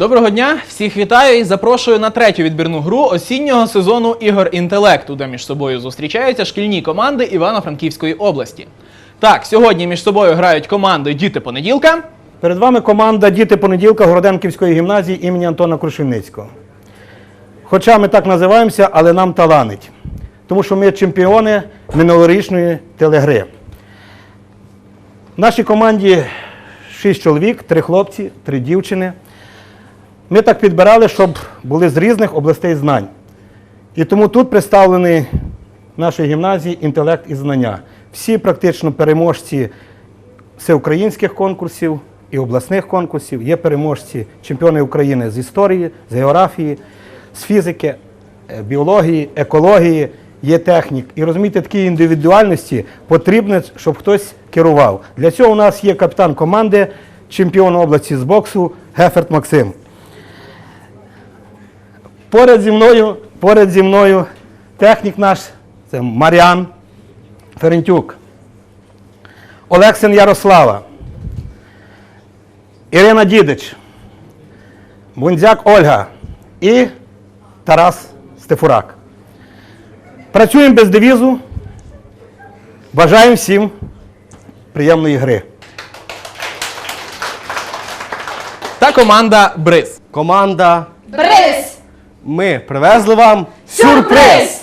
Доброго дня! Всіх вітаю і запрошую на третю відбірну гру осіннього сезону ігор інтелекту, де між собою зустрічаються шкільні команди Івано-Франківської області. Так, сьогодні між собою грають команди Діти понеділка. Перед вами команда Діти понеділка Городенківської гімназії імені Антона Крушельницького. Хоча ми так називаємося, але нам таланить. Тому що ми чемпіони минулорічної телегри. В нашій команді шість чоловік, три хлопці, три дівчини. Ми так підбирали, щоб були з різних областей знань. І тому тут представлені в нашій гімназії інтелект і знання. Всі практично переможці всеукраїнських конкурсів і обласних конкурсів. Є переможці чемпіони України з історії, з географії, з фізики, е, біології, екології, є технік. І розумієте, такі індивідуальності потрібно, щоб хтось керував. Для цього у нас є капітан команди, чемпіон області з боксу Геферт Максим. Поряд зі мною, поряд зі мною технік наш, це Маріан Ферентюк. Олексин Ярослава, Ірина Дідич, Бунзяк Ольга і Тарас Стефурак. Працюємо без девізу. Бажаємо всім приємної гри. та команда Бриз. Команда. Бриз! Ми привезли вам Сюрприз!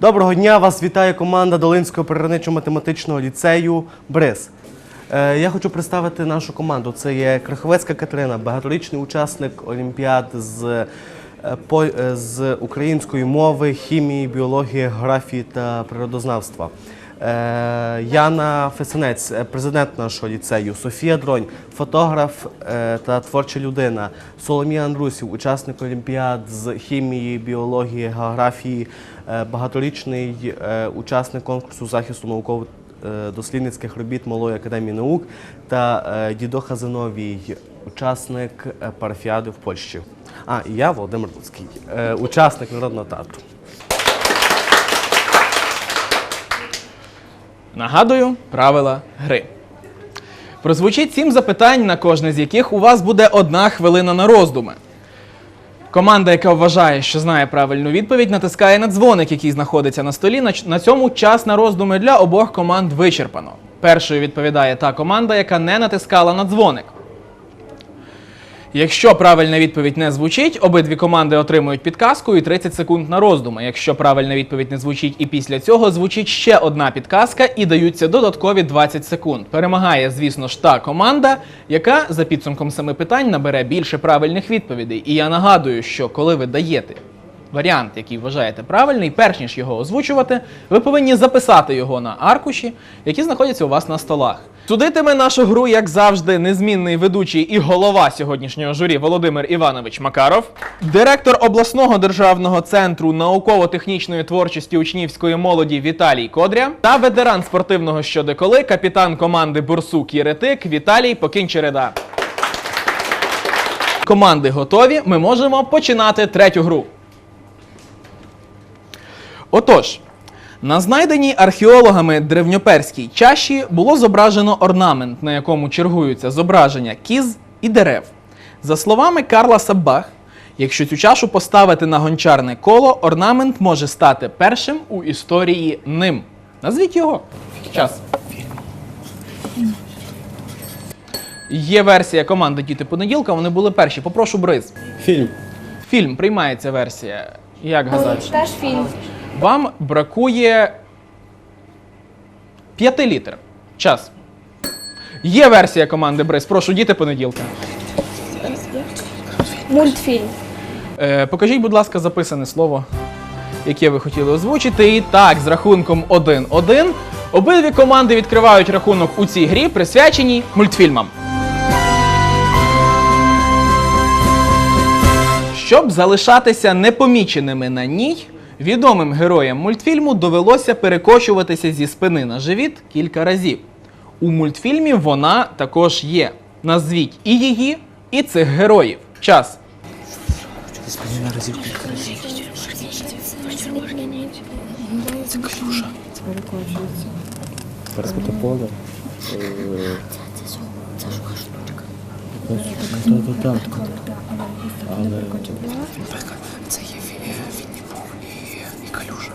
Доброго дня! Вас вітає команда Долинського природничо-математичного ліцею БРИЗ. Е, я хочу представити нашу команду. Це є Краховецька Катерина, багаторічний учасник Олімпіад з, е, по- е, з української мови, хімії, біології, географії та природознавства. Е, Яна Фесенець, е, президент нашого ліцею, Софія Дронь, фотограф е, та творча людина, Соломія Андрусів, учасник Олімпіад з хімії, біології, географії, багаторічний учасник конкурсу захисту науково дослідницьких робіт Малої академії наук та е, Дідоха Зиновій, учасник парафіади в Польщі. А, і я Володимир Луцький, учасник народного театру. Нагадую правила гри. Прозвучить сім запитань, на кожне з яких у вас буде одна хвилина на роздуми. Команда, яка вважає, що знає правильну відповідь, натискає на дзвоник, який знаходиться на столі. На цьому час на роздуми для обох команд вичерпано. Першою відповідає та команда, яка не натискала на дзвоник. Якщо правильна відповідь не звучить, обидві команди отримують підказку і 30 секунд на роздуми. Якщо правильна відповідь не звучить і після цього звучить ще одна підказка і даються додаткові 20 секунд. Перемагає, звісно ж, та команда, яка за підсумком семи питань набере більше правильних відповідей. І я нагадую, що коли ви даєте варіант, який вважаєте правильний, перш ніж його озвучувати, ви повинні записати його на аркуші, які знаходяться у вас на столах. Судитиме нашу гру, як завжди, незмінний ведучий і голова сьогоднішнього журі Володимир Іванович Макаров, директор обласного державного центру науково-технічної творчості учнівської молоді Віталій Кодря та ветеран спортивного щодеколи, капітан команди Бурсук Єретик Віталій Покінчереда. Команди готові. Ми можемо починати третю гру. Отож, на знайденій археологами древньоперській чаші було зображено орнамент, на якому чергуються зображення кіз і дерев. За словами Карла Саббах, якщо цю чашу поставити на гончарне коло, орнамент може стати першим у історії ним. Назвіть його. Час. Є версія команди Діти понеділка, вони були перші. Попрошу бриз. Фільм. Фільм приймається версія. Як гадаєш? Теж фільм. Вам бракує п'яти літер. Час. Є версія команди Бриз. Прошу, діти понеділка. Мультфільм. Е, покажіть, будь ласка, записане слово, яке ви хотіли озвучити. І так, з рахунком 1-1. Обидві команди відкривають рахунок у цій грі, присвяченій мультфільмам. Щоб залишатися непоміченими на ній, відомим героям мультфільму довелося перекочуватися зі спини на живіт кілька разів. У мультфільмі вона також є. Назвіть і її, і цих героїв. Час. Зараз буде поле. Так, так, так. Але Це є Вінні Пух і, і Калюжа.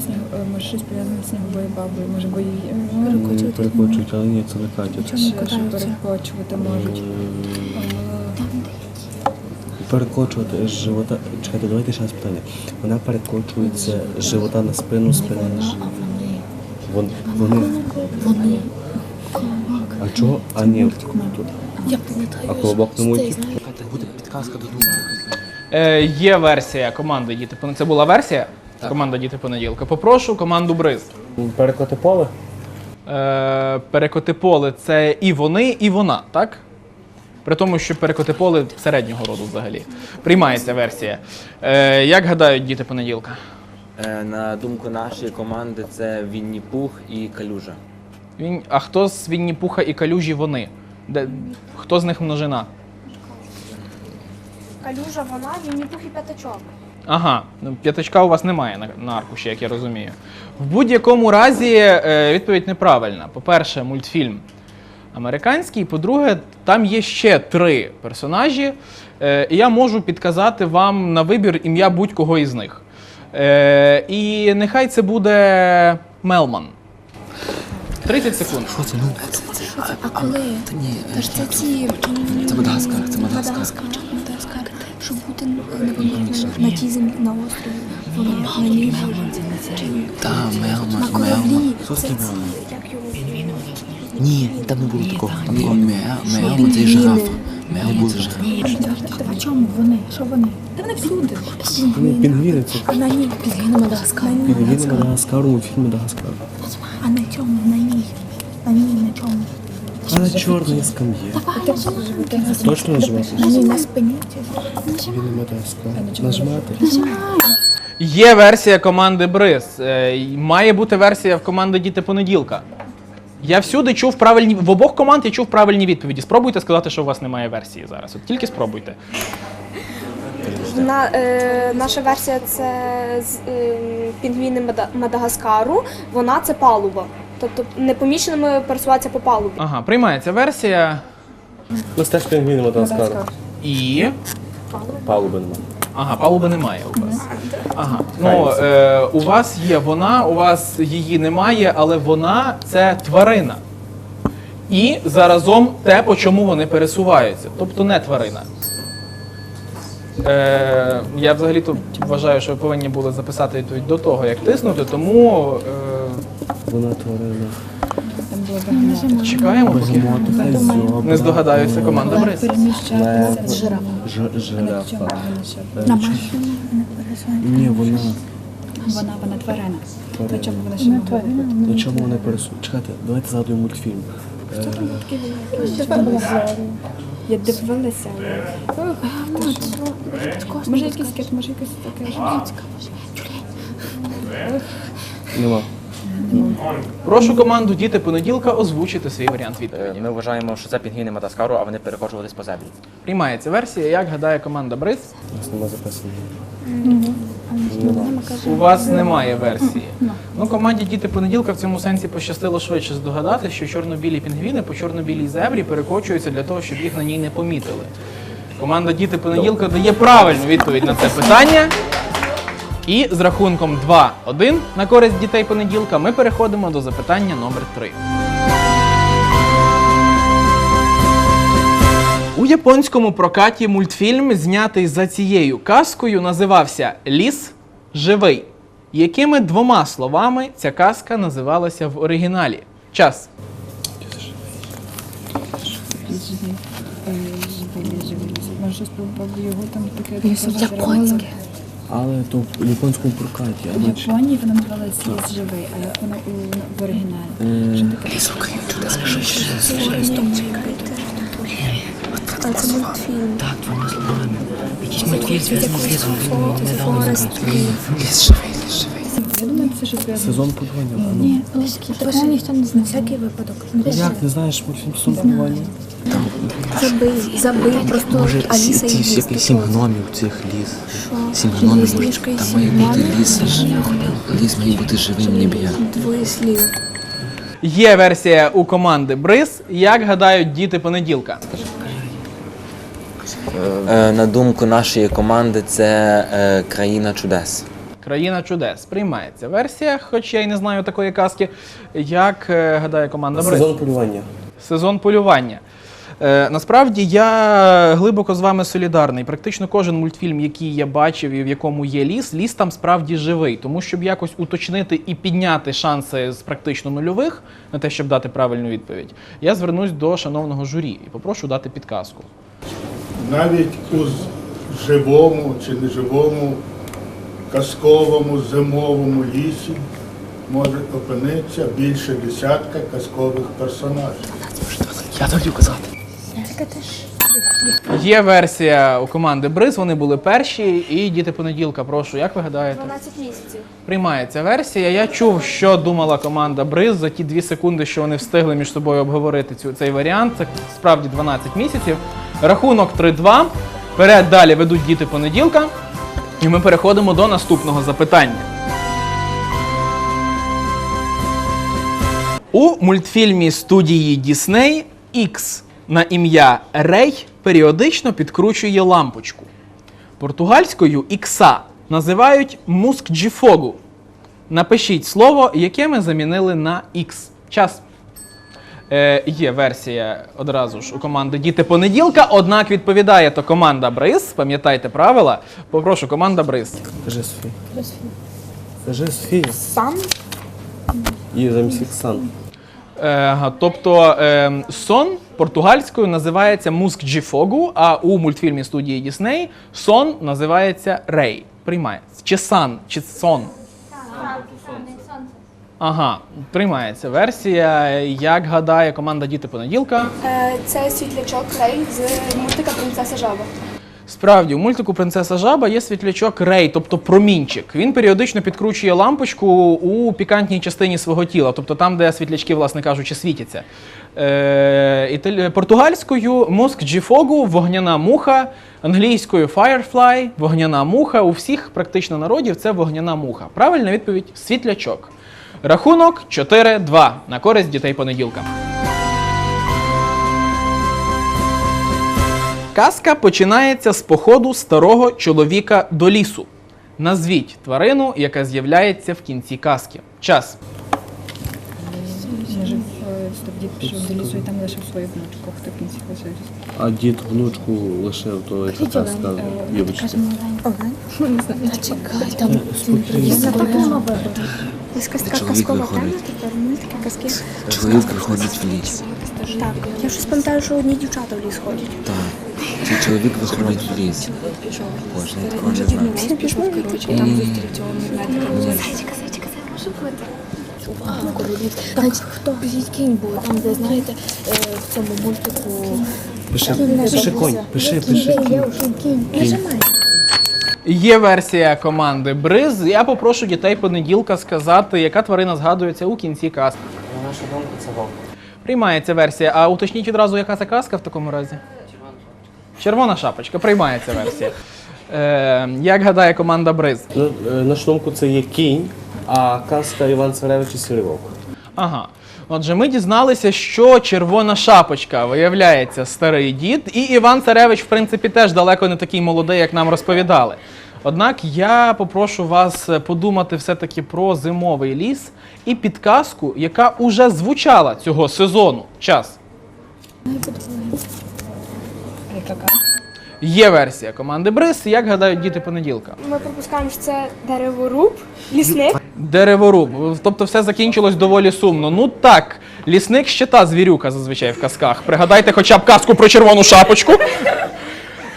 Сніг, е, може щось пов'язане з сніговою бабою, може, бо її е, перекочують, але ні, це не Катя. Це що, що перекочувати можуть. перекочувати з живота. Чекайте, давайте ще раз питання. Вона перекочується з живота на спину, спини на живіт. Вон, вони. Вони. А чого? А ні, тут. Я пам'ятаю. А колобок не мультик? Буде підказка до. Е, є версія команди Діти Це була версія? Команда Діти Понеділка. Попрошу команду Бриз. Перекоти поле? Е, перекоти поле це і вони, і вона, так? При тому, що перекоти поле середнього роду взагалі. Приймається версія. Е, як гадають діти понеділка? Е, На думку нашої команди, це Вінні Пух і Калюжа. Він, а хто з Вінні Пуха і калюжі вони? Де, хто з них множина? Калюжа вона, Вінні Пух і п'ятачок. Ага, ну, п'ятачка у вас немає на, на аркуші, як я розумію. В будь-якому разі е, відповідь неправильна. По-перше, мультфільм американський. По-друге, там є ще три персонажі, е, і я можу підказати вам на вибір ім'я будь-кого із них. Е, і нехай це буде Мелман. 30 секунд. Що це? Ну, А коли? та ні, Та ж це ці Це Мадагаскар, це Мадагаскар. Бути на, на тій землі на острові, вони на ній та На кораблі. Це, Що це, таке Мелма? як його? Ні, там не було такого. Там було Мелма, це жирафа. Мелма це жирафа. А чому вони? Що вони? Та вони всюди. Ні, пінгвіни це А на ній пінгвіни Мадагаскар. пінгвіни Мадагаскару, мультфільм Мадагаскар. А на цьому, на ній. На ній, на чому? А на чорній скам'ї. Точно нажимати? На ній на спині. Пінгвіни Мадагаскар. Нажимати? Є версія команди Бриз. Е, має бути версія в команди Діти Понеділка. Я всюди чув правильні. В обох команд я чув правильні відповіді. Спробуйте сказати, що у вас немає версії зараз. От тільки спробуйте. На, е, наша версія це з, е, пінгвіни Мада- Мадагаскару. Вона це палуба. Тобто непоміченими пересуватися по палубі. Ага, приймається версія. У нас теж пінгвіни Мадагаскару. І. Палуби нема. Ага, палуби немає у вас. Ага. Ну, е, у вас є вона, у вас її немає, але вона це тварина. І заразом те, по чому вони пересуваються. Тобто не тварина. Е, я взагалі-то вважаю, що ви повинні були записати відповідь до того, як тиснути, тому е, Вона багато. чекаємо, поки не здогадаються команда. Лев. Ж- Жирафа. На машині не. Ні, вона. Вона, вона тварина. Тварина. Чому вона ще не тварина? На чому вони пересують? Чекайте, давайте згадуємо мультфільм. Е, Я дивилася, але... Може якийсь кит, може якийсь таке. Нема. Прошу команду Діти понеділка озвучити свій варіант відповіді. Ми вважаємо, що це пінгвіни Мадагаскару, а вони перекочувались по землі. Приймається версія, як гадає команда Бриз. У вас немає версії. Ну, команді Діти понеділка в цьому сенсі пощастило швидше здогадати, що чорно-білі пінгвіни по чорно-білій зебрі перекочуються для того, щоб їх на ній не помітили. Команда Діти понеділка дає правильну відповідь на це питання. І з рахунком 2-1 на користь дітей понеділка ми переходимо до запитання номер 3. У японському прокаті мультфільм, знятий за цією казкою, називався Ліс живий. Якими двома словами ця казка називалася в оригіналі? Час. Може щось про його там таке... Японське. Але то в японському прокаті, В. Японії вона називалась ліс живий, а як вона у, в оригіналі? Що таке? А це мультфільм. Так, двома словами. Якийсь мультфільм зв'язаний з лісом. Форест Недавно Грін. Ліс живий, ліс живий. Я думаю, це щось зв'язане. Сезон полювання. а ну. Ні, Такого ніхто не знає. Всякий випадок. Як не знаєш мультфільм сезон полювання? Забий, забий, просто Може, Аліса і ці, ліс. ці, сім гномів цих ліс. Сім гномів, може, там має бути ліс. Ліс має бути живим, ніби я. Двоє слів. Є версія у команди Бриз. Як гадають діти понеділка? Е, На думку нашої команди, це е, країна чудес. Країна чудес. Приймається версія, хоч я й не знаю такої казки. Як е, гадає команда Бриз? Сезон полювання. Сезон полювання. Е, насправді я глибоко з вами солідарний. Практично кожен мультфільм, який я бачив і в якому є ліс, ліс там справді живий. Тому щоб якось уточнити і підняти шанси з практично нульових на те, щоб дати правильну відповідь, я звернусь до шановного журі і попрошу дати підказку. навіть у живому чи неживому казковому зимовому лісі може опинитися більше десятка казкових персонажів. Я даю казати. Є версія у команди Бриз, вони були перші, і діти понеділка. Прошу, як ви гадаєте? 12 місяців. Приймається версія. Я чув, що думала команда Бриз за ті дві секунди, що вони встигли між собою обговорити цю, цей варіант. Це справді 12 місяців. Рахунок 3-2. Вперед далі ведуть діти понеділка. І ми переходимо до наступного запитання. У мультфільмі студії Дісней X на ім'я Рей періодично підкручує лампочку. Португальською ікса називають мускджіфогу. Напишіть слово, яке ми замінили на X. Час. Е, є версія одразу ж у команди Діти понеділка, однак відповідає то команда Бриз. Пам'ятайте правила. Попрошу, команда Бриз. Кажи Софія. Кажи Софія. Сан? І замість сан. Е, тобто е, сон португальською називається мускджіфогу, а у мультфільмі студії Дісней сон називається Рей. Приймається. Чи сан, чи сон. Ага, приймається версія. Як гадає команда Діти понеділка. Е, Це світлячок Рей з мультика Принцеса Жаба. Справді, у мультику Принцеса Жаба є світлячок Рей, тобто промінчик. Він періодично підкручує лампочку у пікантній частині свого тіла, тобто там, де світлячки, власне кажучи, світяться. Е, португальською мозк джіфогу, вогняна муха, англійською firefly, вогняна муха. У всіх практично народів це вогняна муха. Правильна відповідь світлячок. Рахунок 4-2 на користь дітей понеділка. Казка починається з походу старого чоловіка до лісу. Назвіть тварину, яка з'являється в кінці казки. Час. Я жив е, дід пішов до лісу і там лишив свою внучку. Хто в кінці лишив? А дід внучку лишив, то яка казка, вибачте. Чекай, там Якась така казкова тема, тепер мультики, казки. Чоловік виходить в ліс. Так, я щось пам'ятаю, що одні дівчата в ліс ходять. Так. Цей чоловік виходить в ліс. Боже, я такого не знаю. Він пішов, коротше, там це може бути. Увага, королів. Знаєте, кінь був, там, де, знаєте, е, в цьому мультику... Пиши, пиши конь, пиши, пиши. Я вже кінь. Нажимай. Є версія команди Бриз. Я попрошу дітей понеділка сказати, яка тварина згадується у кінці казки. На нашу думку, це вовк. Приймається версія. А уточніть відразу, яка це казка в такому разі? Червона шапочка. Приймається версія. Е, як гадає команда Бриз? Ну, е, Нашу думку, це є кінь, а казка Іван Царевич і Сірий Вовк. Ага. Отже, ми дізналися, що червона шапочка виявляється старий дід, і Іван Царевич, в принципі, теж далеко не такий молодий, як нам розповідали. Однак я попрошу вас подумати все-таки про зимовий ліс і підказку, яка уже звучала цього сезону. Час. Яка казка? Є версія команди Бриз. Як гадають діти понеділка? Ми пропускаємо, що це дереворуб, лісник. Дереворуб. Тобто все закінчилось доволі сумно. Ну так, лісник ще та звірюка зазвичай в казках. Пригадайте хоча б казку про червону шапочку.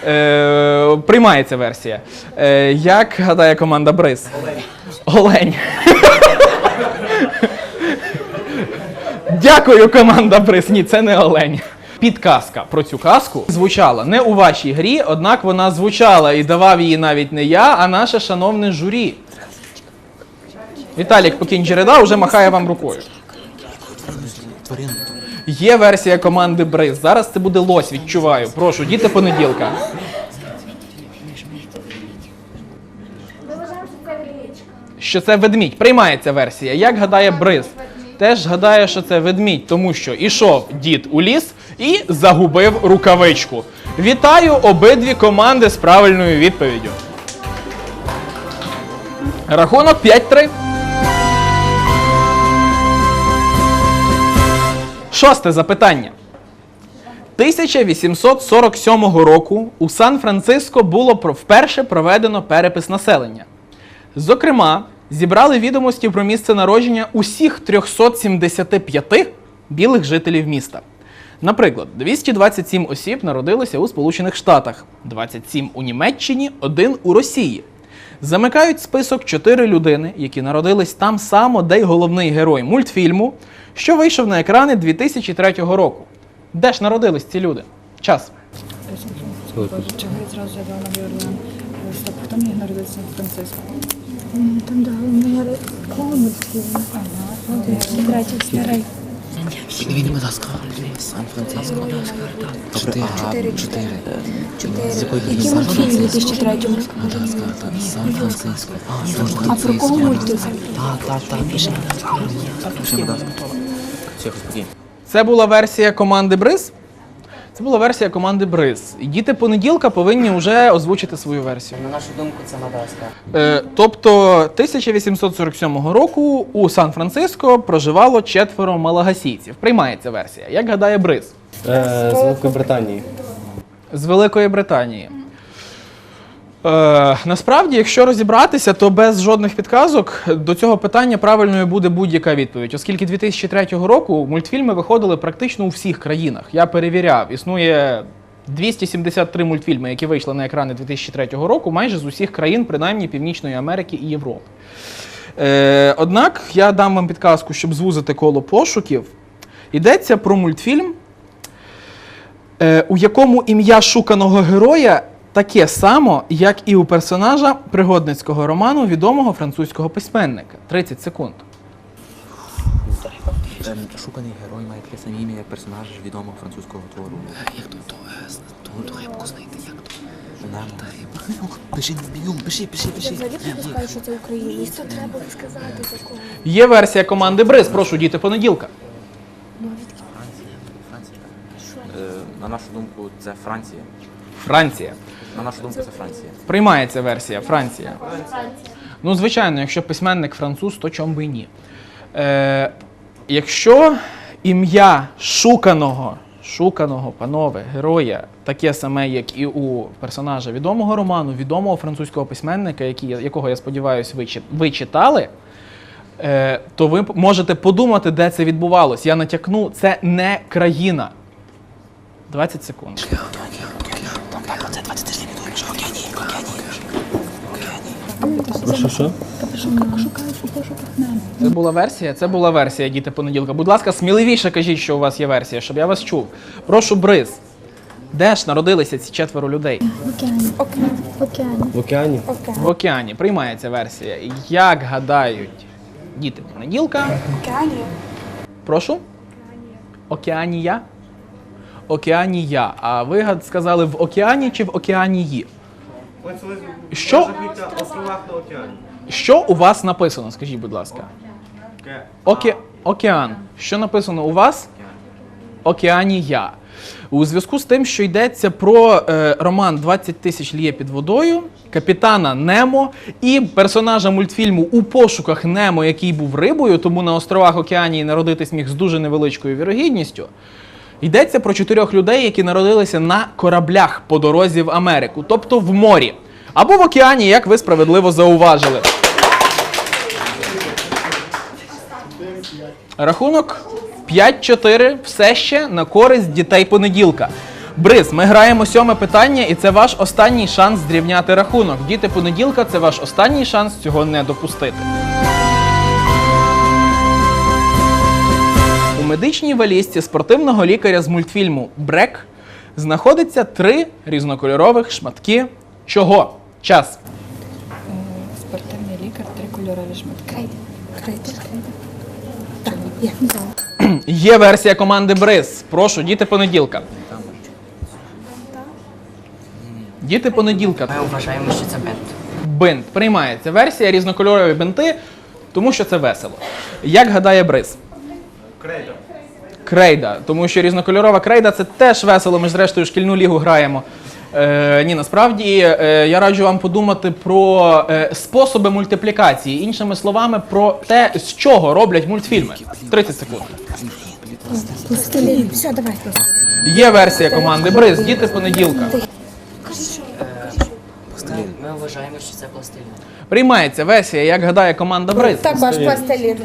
Е, приймається версія. Е, як гадає команда Бриз? Олень. Олень. Дякую, команда Бриз. Ні, це не олень. Підказка про цю казку звучала не у вашій грі, однак вона звучала і давав її навіть не я, а наше шановне журі. Віталік покінь Джереда вже махає вам рукою. Є версія команди Бриз. Зараз це буде лось, відчуваю. Прошу, діти понеділка. Що це ведмідь? Приймається версія. Як гадає Бриз? теж гадає, що це ведмідь, тому що ішов дід у ліс і загубив рукавичку. Вітаю обидві команди з правильною відповіддю. Рахунок 5-3. Шосте запитання. 1847 року у Сан-Франциско було вперше проведено перепис населення. Зокрема, зібрали відомості про місце народження усіх 375 білих жителів міста. Наприклад, 227 осіб народилися у Сполучених Штатах, 27 у Німеччині, 1 у Росії. Замикають список 4 людини, які народились там само, де й головний герой мультфільму, що вийшов на екрани 2003 року. Де ж народились ці люди? Час. Чого я міг народитися в? Там да, ми комнатки. Третій старий. Пінгвіни Мадагаскар, Сан-Франциско. Чотири. Чотири. Чотири. Чотири. З якої Який країни? мультфільм у 2003-му? Мадагаскар. Сан-Франциско. А про кого мультик? Так, так, так, пише Мадагаскар. Пише Мадагаскар. Все. Це була версія команди Бриз. Це була версія команди Бриз. Діти понеділка повинні вже озвучити свою версію. На нашу думку, це Мадагаскар. Е, тобто 1847 року у Сан-Франциско проживало четверо малагасійців. Приймається версія. Як гадає Бриз? Е, з Великої Британії. З Великої Британії. Е, насправді, якщо розібратися, то без жодних підказок до цього питання правильною буде будь-яка відповідь, оскільки 2003 року мультфільми виходили практично у всіх країнах. Я перевіряв, існує 273 мультфільми, які вийшли на екрани 2003 року, майже з усіх країн, принаймні Північної Америки і Європи. Е, однак я дам вам підказку, щоб звузити коло пошуків. Йдеться про мультфільм, е, у якому ім'я шуканого героя таке само, як і у персонажа пригодницького роману відомого французького письменника. 30 секунд. Шуканий герой має таке саме ім'я, як персонаж відомого французького твору. Як то, то, ту, рибку знайти, як то? Нам. Пиши, пиши, пиши, пиши. Взагалі припускаю, що це українець. То треба сказати за кого. Є версія команди Бриз. Прошу діти понеділка. Е, На нашу думку, це Франція. Франція. На нашу думку, це Франція. Приймається версія Франція. Ну, звичайно, якщо письменник француз, то чом би і ні. Е, якщо ім'я шуканого, шуканого, панове, героя, таке саме, як і у персонажа відомого роману, відомого французького письменника, який, якого, я сподіваюся, ви, ви читали, е, то ви можете подумати, де це відбувалось. Я натякну, це не країна. 20 секунд. Що, що? Це була версія? Це була версія, діти понеділка. Будь ласка, сміливіше кажіть, що у вас є версія, щоб я вас чув. Прошу, Бриз. Де ж народилися ці четверо людей? В океані. Океані. В океані? В океані. Приймається версія. Як гадають діти понеділка? Океанія. Прошу? Океанія? Океанія. А ви сказали в океані чи в океанії? Що? Що у вас написано? Скажіть, будь ласка. Оке... Океан. Що написано у вас? Океанія. У зв'язку з тим, що йдеться про е, роман «20 тисяч лє під водою, капітана Немо і персонажа мультфільму у пошуках Немо, який був рибою, тому на островах Океанії народитись міг з дуже невеличкою вірогідністю. Йдеться про чотирьох людей, які народилися на кораблях по дорозі в Америку, тобто в морі. Або в океані, як ви справедливо зауважили. Рахунок 5-4 все ще на користь дітей понеділка. Бриз, ми граємо сьоме питання, і це ваш останній шанс зрівняти рахунок. Діти понеділка це ваш останній шанс цього не допустити. Медичній валізці спортивного лікаря з мультфільму Брек знаходиться три різнокольорових шматки. Чого? Час. Спортивний лікар, три кольорові шматки. Є версія команди Бриз. Прошу, діти понеділка. Діти понеділка. Ми вважаємо, що це бент. Бинт. Приймається версія різнокольорові бинти, тому що це весело. Як гадає Бриз? Крейда. Тому що різнокольорова крейда це теж весело. Ми ж зрештою шкільну лігу граємо. Е, ні, насправді е, я раджу вам подумати про е, способи мультиплікації, іншими словами, про те, з чого роблять мультфільми. 30 секунд. Пластилін. Все, давай. Є версія команди Бриз, діти понеділка. Ми вважаємо, що це пластилін. Приймається версія, як гадає команда Бриз. Так, ваш пластилін.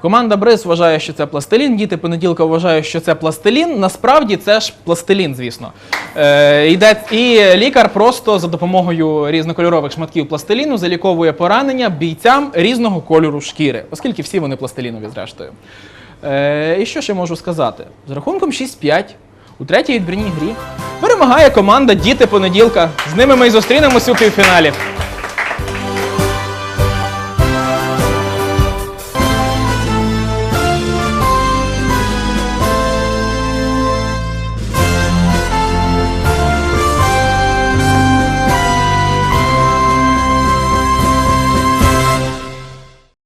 Команда Бриз вважає, що це пластилін. Діти понеділка вважають, що це пластилін. Насправді це ж пластилін, звісно. Е, і лікар просто за допомогою різнокольорових шматків пластиліну заліковує поранення бійцям різного кольору шкіри, оскільки всі вони пластилінові, зрештою. Е, і що ще можу сказати? З рахунком 6-5 у третій відбірній грі перемагає команда Діти понеділка. З ними ми й зустрінемося у півфіналі.